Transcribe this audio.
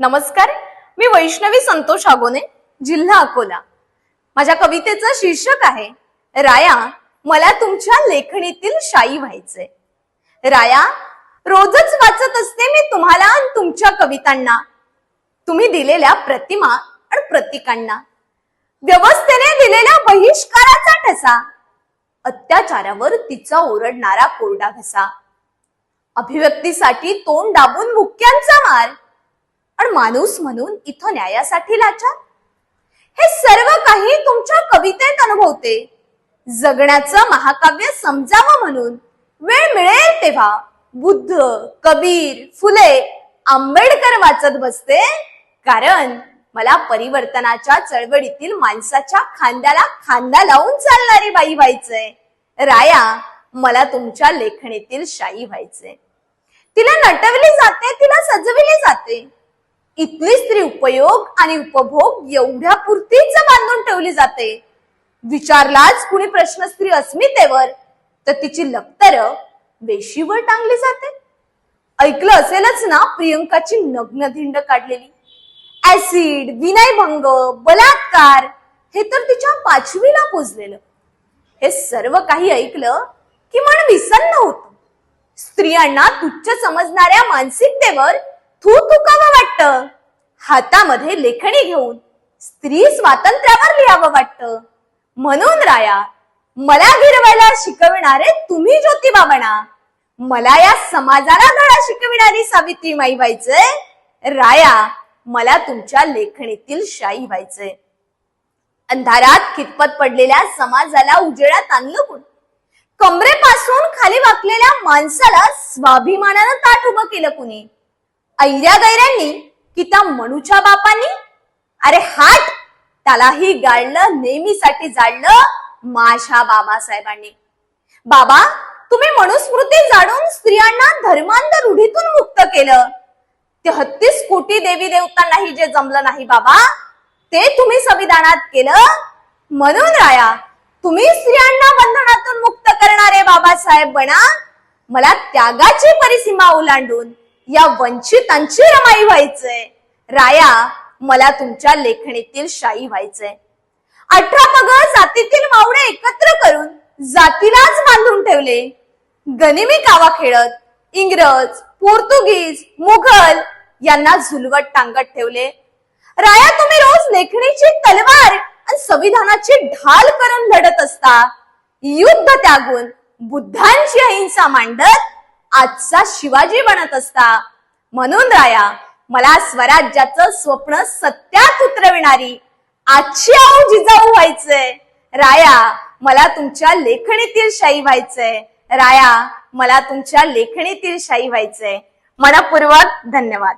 नमस्कार मी वैष्णवी संतोष आगोने जिल्हा अकोला. माझ्या कवितेचं शीर्षक आहे राया मला तुमच्या लेखणीतील शाई व्हायचंय. राया रोजच वाचत असते मी तुम्हाला आणि तुमच्या कवितांना. तुम्ही दिलेल्या प्रतिमा आणि प्रतीकांना. व्यवस्थेने दिलेल्या बहिष्काराचा ठसा. अत्याचारावर तिचा ओरडणारा कोरडा घसा. अभिव्यक्तीसाठी तोंड दाबून मुक्यांचा मार. आणि माणूस म्हणून इथं न्यायासाठी लाचार हे सर्व काही तुमच्या कवितेत अनुभवते. जगण्याचं महाकाव्य समजावं म्हणून. वेळ मिळेल तेव्हा. बुद्ध कबीर फुले आंबेडकर वाचत बसते. कारण मला परिवर्तनाच्या चळवळीतील माणसाच्या खांद्याला खांदा लावून चालणारी बाई व्हायचंय. राया मला तुमच्या लेखणीतील शाई व्हायचंय. तिला नटवली जाते तिला सजविली जाते. इथली स्त्री उपयोग आणि उपभोग एवढ्या पुरतीच बांधून ठेवली जाते. विचारलाच कुणी प्रश्न स्त्री अस्मितेवर तर तिची लक्तर वेशीवर टांगली जाते. ऐकलं असेलच ना प्रियंकाची नग्न धिंड काढलेली? ऍसिड विनयभंग बलात्कार हे तर तिच्या पाचवीला पोचलेलं. हे सर्व काही ऐकलं की मन विसन्न होत. स्त्रियांना तुच्छ समजणाऱ्या मानसिकतेवर थू थुकावं वाटतं? हातामध्ये लेखणी घेऊन स्त्री स्वातंत्र्यावर लिहावं वाटतं. म्हणून राया मला गिरवायला शिकविणारे तुम्ही ज्योतिबा बना मला या समाजाला धडा शिकविणारी सावित्री माई व्हायचंय. राया मला तुमच्या लेखणीतील शाई व्हायचंय. अंधारात खितपत पडलेल्या समाजाला उजेडात आणलं कोण? कमरेपासून खाली वाकलेल्या माणसाला स्वाभिमानानं ताट उभं केलं कुणी? ऐऱ्या गैऱ्यांनी कि त्या मनूच्या बापांनी? अरे हाट! त्यालाही गाळलं नेहमीसाठी जाळलं माझ्या बाबासाहेबांनी. बाबा तुम्ही मनुस्मृती जाणून स्त्रियांना धर्मांध रूढीतून मुक्त केलं. ते हत्तीस कोटी देवी देवतांनाही जे जमलं नाही बाबा ते तुम्ही संविधानात केलं. म्हणून राया तुम्ही स्त्रियांना बंधनातून मुक्त करणारे बाबासाहेब बना. मला त्यागाची परिसीमा ओलांडून या वंचितांची रमाई व्हायचंय. राया मला तुमच्या लेखणीतील शाई व्हायचंय. अठरा पग जातीतील मावळे एकत्र करून जातीलाच बांधून ठेवले. गनिमी कावा खेळत इंग्रज पोर्तुगीज मुघल यांना झुलवत टांगत ठेवले. राया तुम्ही रोज लेखणीची तलवार आणि संविधानाची ढाल करून लढत असता. युद्ध त्यागून बुद्धांची अहिंसा मांडत आजचा शिवाजी बनत असता. म्हणून राया मला स्वराज्याचं स्वप्न सत्यात उतरविणारी आजची आऊ जिजाऊ व्हायचंय. राया मला तुमच्या लेखणीतील शाई व्हायचंय. राया मला तुमच्या लेखणीतील शाई व्हायचंय. मनपूर्वक धन्यवाद.